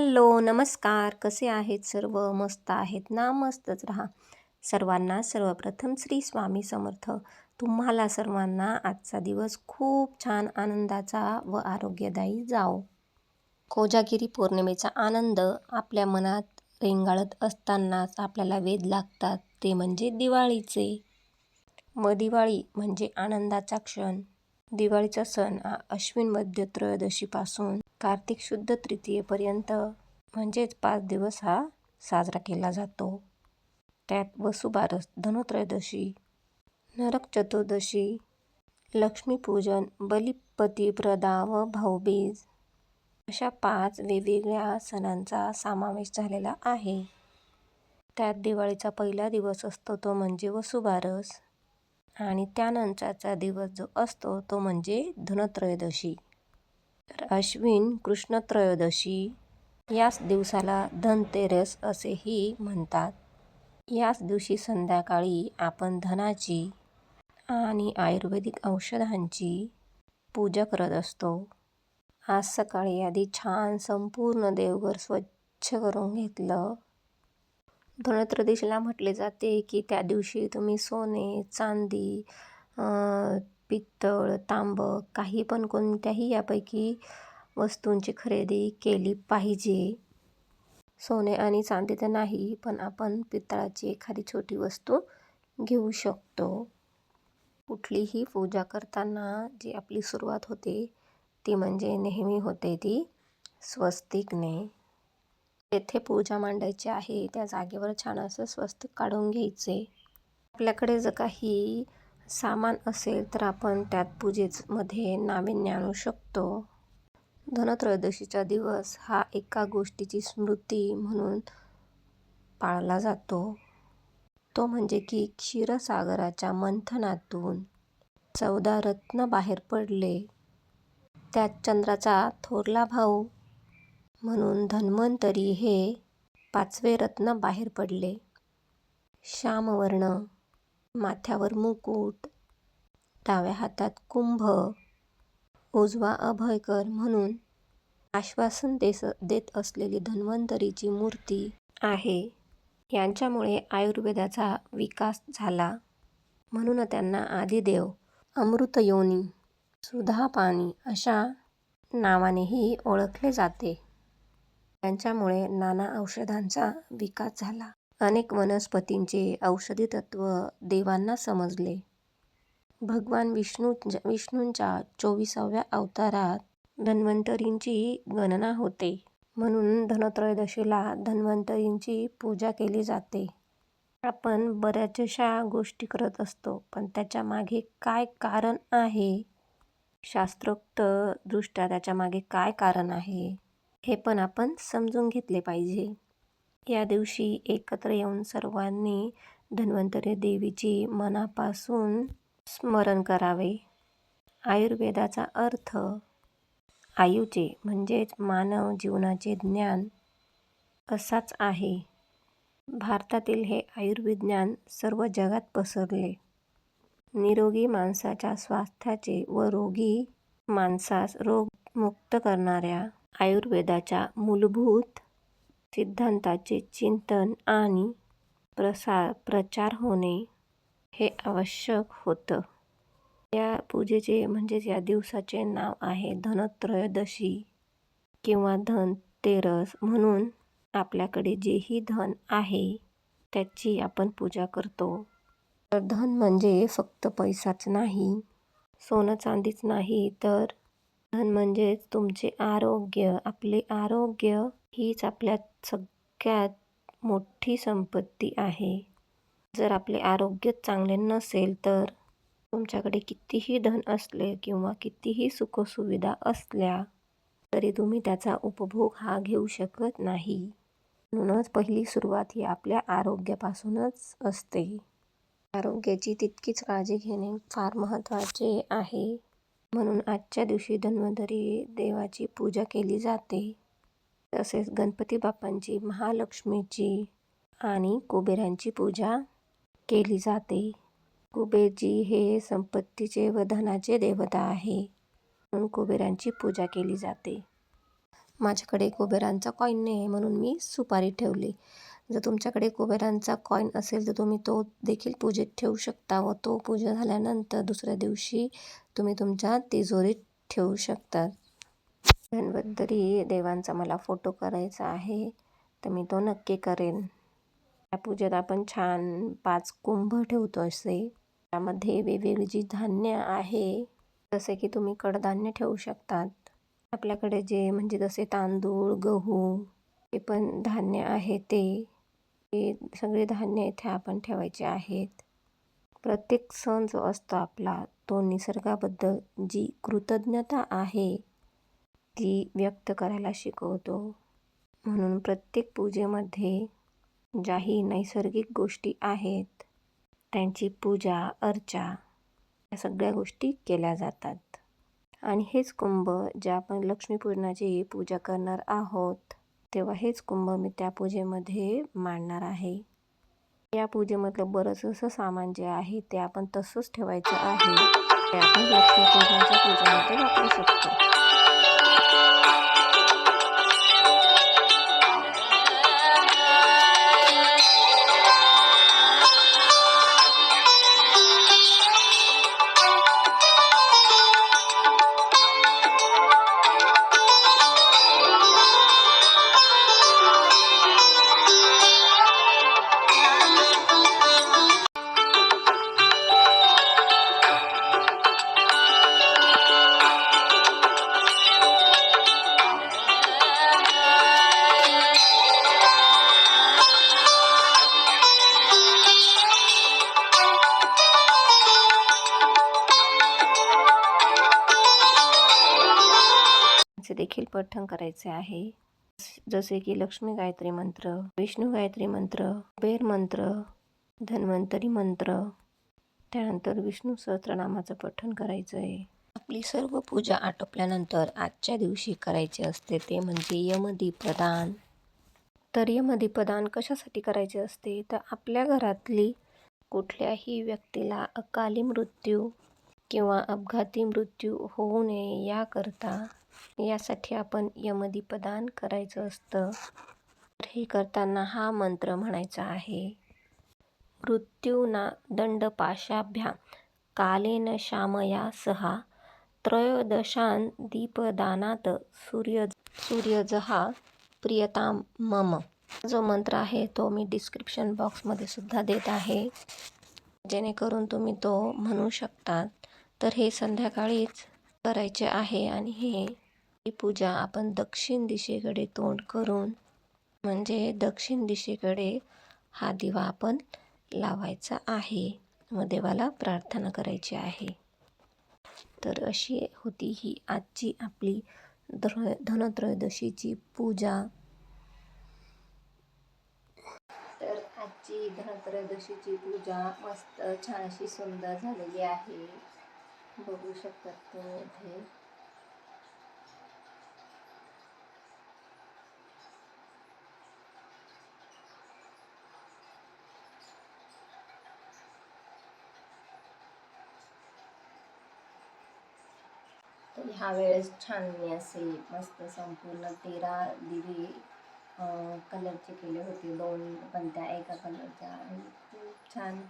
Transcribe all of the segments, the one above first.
Hello नमस्कार. कसे आहेत सर्व? मस्त आहेत ना? मस्तच राहा. सर्वांना सर्वप्रथम श्री स्वामी समर्थ. तुम्हाला सर्वांना आजचा दिवस खूप छान आनंदाचा व आरोग्यदायी जाओ कोजागिरी पौर्णिमेचा आनंद आपल्या मनात रेंगाळत असतानाच आपल्याला वेध लागतात. ते म्हणजे दिवाळीचे. व दिवाळी म्हणजे आनंदाचा क्षण. दिवाळीचा सण हा अश्विन मध्य त्रयोदशीपासून कार्तिक शुद्ध तृतीयेपर्यंत म्हणजेच पाच दिवस हा साजरा केला जातो. त्यात वसुबारस धनुत्रयोदशी नरक चतुर्दशी लक्ष्मीपूजन बलिप्रदा व भाऊबीज अशा पाच वेगवेगळ्या सणांचा समावेश झालेला आहे. त्यात दिवाळीचा पहिला दिवस असतो तो म्हणजे वसुबारस. आणि त्यानंतरचा दिवस जो असतो तो म्हणजे धनत्रयोदशी. तर अश्विन कृष्ण त्रयोदशी याच दिवसाला धनतेरस असेही म्हणतात. याच दिवशी संध्याकाळी आपण धनाची आणि आयुर्वेदिक औषधांची पूजा करत असतो. आज सकाळी आधी छान संपूर्ण देवघर स्वच्छ करून घेतलं. धनत्रदेशीला म्हटले जाते की त्या दिवशी तुम्ही सोने चांदी पित्तळ तांबं काही पण कोणत्याही यापैकी वस्तूंची खरेदी केली पाहिजे. सोने आणि चांदी तर नाही पण आपण पितळाची एखादी छोटी वस्तू घेऊ शकतो. कुठलीही पूजा करताना जी आपली सुरुवात होते ती म्हणजे नेहमी होते ती स्वस्तिकने. येथे पूजा मांडायची आहे त्या जागेवर छान असं स्वस्तिक काढून घ्यायचे. आपल्याकडे जर काही सामान असेल तर आपण त्यात पूजेमध्ये नाविन्य आणू शकतो. धनत्रयोदशीचा दिवस हा एका गोष्टीची स्मृती म्हणून पाळला जातो. तो म्हणजे की क्षीरसागराच्या मंथनातून चौदा रत्न बाहेर पडले. त्यात चंद्राचा थोरला भाऊ म्हणून धन्वंतरी हे पाचवे रत्न बाहेर पडले. श्यामवर्ण माथ्यावर मुकुट डाव्या हातात कुंभ उजवा अभयकर म्हणून आश्वासन देस देत असलेली धन्वंतरीची मूर्ती आहे. यांच्यामुळे आयुर्वेदाचा विकास झाला. म्हणून त्यांना आदिदेव अमृतयोनी सुधापानी अशा नावानेही ओळखले जाते. त्यांच्यामुळे नाना औषधांचा विकास झाला. अनेक वनस्पतींचे औषधी तत्त्व देवांना समजले. भगवान विष्णू विष्णूंच्या चोवीसाव्या अवतारात धन्वंतरींची गणना होते. म्हणून धनत्रयोदशीला धन्वंतरींची पूजा केली जाते. आपण बऱ्याचशा गोष्टी करत असतो पण त्याच्यामागे काय कारण आहे? शास्त्रोक्त दृष्ट्या त्याच्यामागे काय कारण आहे? हे पण आपण समजून घेतले पाहिजे. या दिवशी एकत्र येऊन सर्वांनी धन्वंतरी देवीची मनापासून स्मरण करावे. आयुर्वेदाचा अर्थ आयुचे म्हणजेच मानव जीवनाचे ज्ञान असाच आहे. भारतातील हे आयुर्विज्ञान सर्व जगात पसरले. निरोगी माणसाच्या स्वास्थ्याचे व रोगी माणसास रोगमुक्त करणाऱ्या आयुर्वेदाच्या मूलभूत सिद्धांताचे चिंतन आणि प्रसार प्रचार होणे हे आवश्यक होतं. या पूजेचे म्हणजेच या दिवसाचे नाव आहे धनत्रयोदशी किंवा धनतेरस म्हणून आपल्याकडे जेही धन आहे त्याची आपण पूजा करतो. तर धन म्हणजे फक्त पैसाच नाही सोनं चांदीच नाही तर म्हणजेच तुमचे आरोग्य आपले आरोग्य हीच आपल्यात सगळ्यात मोठी संपत्ती आहे. जर आपले आरोग्य चांगले नसेल तर तुमच्याकडे कितीही धन असले किंवा कितीही सुखसुविधा असल्या तरी तुम्ही त्याचा उपभोग हा घेऊ शकत नाही. म्हणूनच पहिली सुरुवात ही आपल्या आरोग्यापासूनच असते. आरोग्याची तितकीच काळजी घेणे फार महत्त्वाचे आहे. म्हणून आजच्या दिवशी धन्वंतरी देवाची पूजा केली जाते. तसेच गणपती बाप्पांची महालक्ष्मीची आणि कुबेरांची पूजा केली जाते. कुबेरजी हे संपत्तीचे व धनाचे देवता आहे म्हणून कुबेरांची पूजा केली जाते. माझ्याकडे कुबेरांचा कॉईन नाही आहे म्हणून मी सुपारी ठेवली. जर तुमच्याकडे कुबेरांचा कॉईन असेल तर तुम्ही तो देखील पूजेत ठेवू शकता व तो पूजा झाल्यानंतर दुसऱ्या दिवशी तुम्ही तुमच्या तिजोरीत ठेवू शकता. धनवंतरी देवांचा मला फोटो करायचा आहे तर मी तो नक्की करेन. त्या पूजेत आपण छान पाच कुंभ ठेवतो असे. त्यामध्ये वेगवेगळी जी धान्य आहे जसे की तुम्ही कडधान्य ठेवू शकतात. आपल्याकडे जे म्हणजे जसे तांदूळ गहू हे पण धान्य आहे ते. हे सगळे धान्य इथे आपण ठेवायचे आहेत. प्रत्येक सण जो असतो आपला तो निसर्गाबद्दल जी कृतज्ञता आहे ती व्यक्त करायला शिकवतो. म्हणून प्रत्येक पूजेमध्ये ज्याही नैसर्गिक गोष्टी आहेत त्यांची पूजा अर्चा या सगळ्या गोष्टी केल्या जातात. आणि हेच कुंभ जे आपण लक्ष्मीपूजनाची पूजा करणार आहोत तेव्हा हेच कुंभ मी त्या पूजेमध्ये मांडणार आहे. या पूजेमधलं बरंच असं सामान जे आहे ते आपण तसंच ठेवायचं आहे. ते आपण लक्ष्मीपूजनाच्या पूजेमध्ये वापरू शकतो. देखील पठण करायचे आहे. जसे की लक्ष्मी गायत्री मंत्र विष्णू गायत्री मंत्र कुबेर मंत्र धन्वंतरी मंत्र. त्यानंतर विष्णू सहस्त्रनामाचं पठण करायचं आहे आपली सर्व पूजा आटोपल्यानंतर आजच्या दिवशी करायचे असते ते म्हणजे यमदीपदान. तर यमदीपदान कशासाठी करायचे असते? तर आपल्या घरातली कुठल्याही व्यक्तीला अकाली मृत्यू किंवा अपघाती मृत्यू होऊ नये याकरता यासाठी आपण यमदीपदान करायचं असतं. तर हे करताना हा मंत्र म्हणायचा आहे. मृत्यूना दंडपाशाभ्याम कालेन श्यामया सहा त्रयोदशान दीपदानात सूर्य सूर्यजहा प्रियताम मम. जो मंत्र आहे तो मी डिस्क्रिप्शन बॉक्समध्ये सुद्धा देत आहे. जेणेकरून तुम्ही तो म्हणू शकतात. तर हे संध्याकाळीच करायचे आहे आणि हे ही पूजा आपण दक्षिण दिशेकडे तोंड करून म्हणजे दक्षिण दिशेकडे हा दिवा आपण लावायचा आहे. व देवाला प्रार्थना करायची आहे. तर अशी होती ही आजची आपली ध्र धनत्रयोदशीची पूजा. तर आजची धनत्रयोदशीची पूजा मस्त छान अशी सुंदर झालेली आहे. बघू शकतात तुम्ही इथे. ह्या वेळेस छान मी असे मस्त संपूर्ण तेरा दिवे कलरचे केले होते. दोन पण त्या एका कलरच्या आणि खूप छान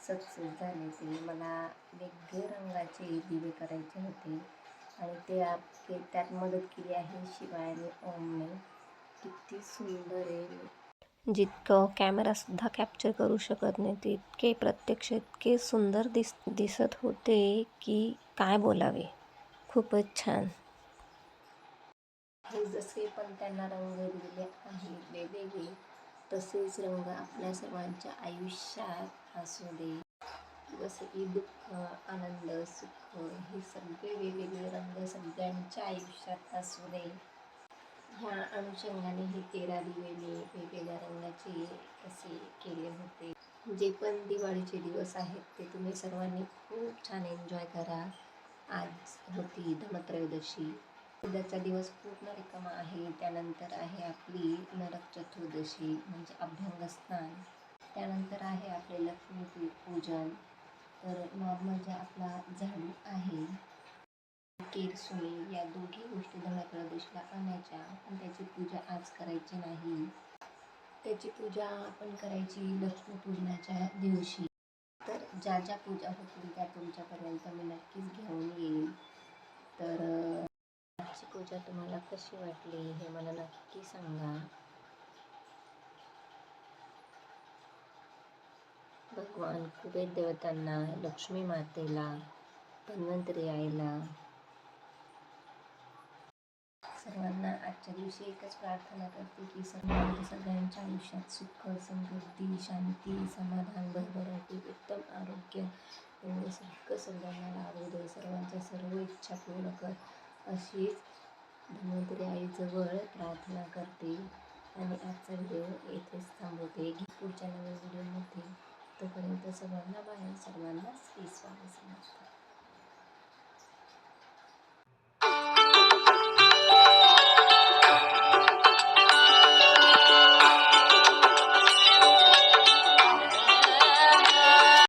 सक्सेस झाले ते मला वेगळे रंगाचे दिवे करायचे होते आणि ते आप त्यात मदत केली आहे शिवाय ओमने किती सुंदर आहे जितकं कॅमेरासुद्धा कॅप्चर करू शकत नाही तितके प्रत्यक्ष इतके सुंदर दिस दिसत होते की काय बोलावे. खूपच छान. हे जसे पण त्यांना रंग दिलेले आहेत वेगवेगळे तसेच रंग आपल्या सर्वांच्या आयुष्यात असू दे. जसे की दुःख आनंद सुख हे सगळे वेगवेगळे रंग सगळ्यांच्या आयुष्यात असू दे. ह्या अनुषंगाने हे तेरा दिवे मी वेगवेगळ्या रंगाचे असे केले होते. जे पण दिवाळीचे दिवस आहेत ते तुम्ही सर्वांनी खूप छान एन्जॉय करा. आज होती धनत्रयोदशी. उद्याचा दिवस पूर्ण रिकामा आहे. त्यानंतर आहे आपली नरक चतुर्दशी म्हणजे अभ्यंग स्नान. त्यानंतर आहे आपले लक्ष्मी पूजन. तर मग म्हणजे आपला झाडू आहे. केरसुणी या दोघी गोष्टी धनत्रयोदशीला आणायच्या. पण त्याची पूजा आज करायची नाही. त्याची पूजा आपण करायची लक्ष्मीपूजनाच्या दिवशी. तर ज्या ज्या पूजा होतील त्या तुमच्यापर्यंत मी नक्कीच घेऊन येईल तर आजची पूजा तुम्हाला कशी वाटली हे मला नक्की सांगा. भगवान कुबेर देवतांना लक्ष्मी मातेला धन्वंतरी आईला सर्वांना आजच्या दिवशी एकच प्रार्थना करते की सर्वांना सगळ्यांच्या आयुष्यात सुख समृद्धी शांती समाधान भरभराटी उत्तम आरोग्य एवढं सुख सर्वांना लाभू दे. सर्वांच्या सर्व इच्छा पूर्ण कर. अशीच धन्वंतरी आईजवळ प्रार्थना करते आणि आजचा व्हिडिओ येथेच थांबवते. पुढच्या नवीन व्हिडिओमध्ये. तोपर्यंत सर्वांना बाहेर सर्वांना स्वामी समजतात